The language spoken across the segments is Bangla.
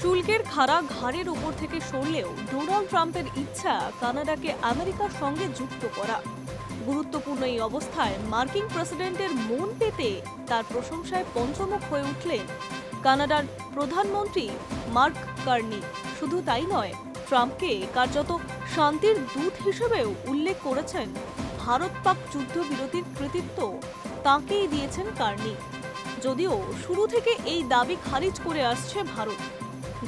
শুল্কের খাড়া ঘাড়ের উপর থেকে সরলেও ডোনাল্ড ট্রাম্পের ইচ্ছা কানাডাকে আমেরিকার সঙ্গে যুক্ত করা। গুরুত্বপূর্ণ এই অবস্থায় মার্কিন প্রেসিডেন্টের মন পেতে তার প্রশংসায় পঞ্চমুখ হয়ে উঠলেন কানাডার প্রধানমন্ত্রী মার্ক কার্নি। শুধু তাই নয়, ট্রাম্পকে কার্যত শান্তির দূত হিসেবেও উল্লেখ করেছেন। ভারত পাক যুদ্ধবিরতির কৃতিত্ব তাঁকেই দিয়েছেন কার্নি। যদিও শুরু থেকে এই দাবি খারিজ করে আসছে ভারত।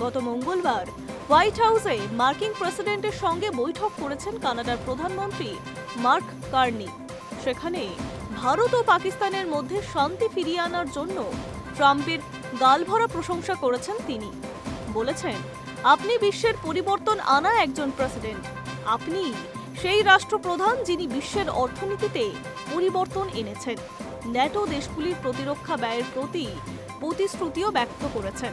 গত মঙ্গলবার হোয়াইট হাউসে মার্কিন প্রেসিডেন্টের সঙ্গে বৈঠক করেছেন কানাডার প্রধানমন্ত্রী মার্ক কার্নি। সেখানে ভারত ও পাকিস্তানের মধ্যে শান্তি ফিরিয়ে আনার জন্য ট্রাম্পের গালভরা প্রশংসা করেছেন তিনি। বলেছেন, আপনি বিশ্বের পরিবর্তন আনা একজন প্রেসিডেন্ট। আপনি সেই রাষ্ট্রপ্রধান যিনি বিশ্বের অর্থনীতিতে পরিবর্তন এনেছেন। ন্যাটো দেশগুলির প্রতিরক্ষা ব্যয়ের প্রতি প্রতিশ্রুতিও ব্যক্ত করেছেন।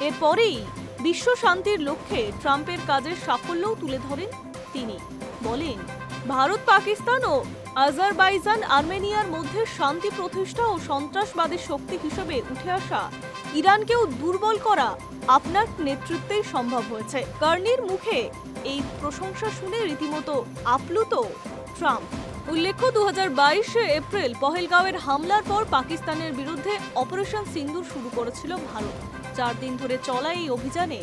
এরপরেই বিশ্ব শান্তির লক্ষ্যে ট্রাম্পের কাজের সাফল্যও তুলে ধরেন তিনি। বলেন, ভারত, পাকিস্তান ও আজারবাইজান আর্মেনিয়ার মধ্যে শান্তি প্রতিষ্ঠা ও সন্ত্রাসবাদের শক্তি হিসেবে উঠে আসা ইরানকেও দুর্বল করা আপনার নেতৃত্বেই সম্ভব হয়েছে। কার্নির মুখে এই প্রশংসা শুনে রীতিমতো আপ্লুত ট্রাম্প। উল্লেখ্য দু হাজার এপ্রিল পহেলগাঁওয়ের হামলার পর পাকিস্তানের বিরুদ্ধে অপারেশন সিন্দুর শুরু করেছিল ভারত। চার দিন ধরে চলা এই অভিযানে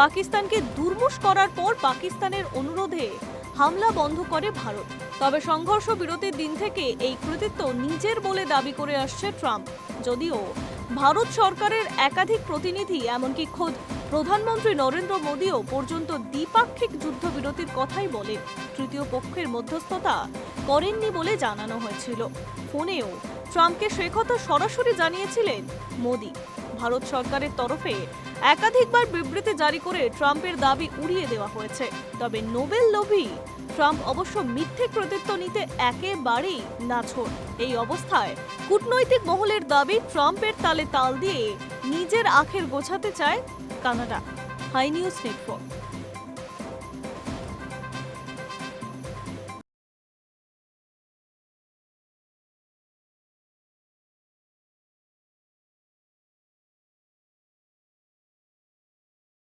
পাকিস্তানকে দুর্মুষ করার পর পাকিস্তানের অনুরোধে হামলা বন্ধ করে ভারত। তবে সংঘর্ষ বিরতির দিন থেকে এই কৃতিত্ব নিজের বলে দাবি করে আসছে ট্রাম্প। যদিও ভারত সরকারের একাধিক প্রতিনিধি, এমনকি খোদ প্রধানমন্ত্রী নরেন্দ্র মোদীও পর্যন্ত দ্বিপাক্ষিক যুদ্ধবিরতির কথাই বলেন। তৃতীয় পক্ষের মধ্যস্থতা করেননি বলে জানানো হয়েছিল। ফোনেও ট্রাম্পকে সে কথা সরাসরি জানিয়েছিলেন মোদী। ভারত সরকারের তরফে একাধিকবার বিবৃতি জারি করে ট্রাম্পের দাবি উড়িয়ে দেওয়া হয়েছে। তবে নোবেল লোভী ট্রাম্প অবশ্য মিথ্যে কৃতিত্ব নিতে একেবারেই নাছোড়। এই অবস্থায় কূটনৈতিক মহলের দাবি ট্রাম্পের তালে তাল দিয়ে নিজের আখের গোছাতে চায় কানাডা। High news network.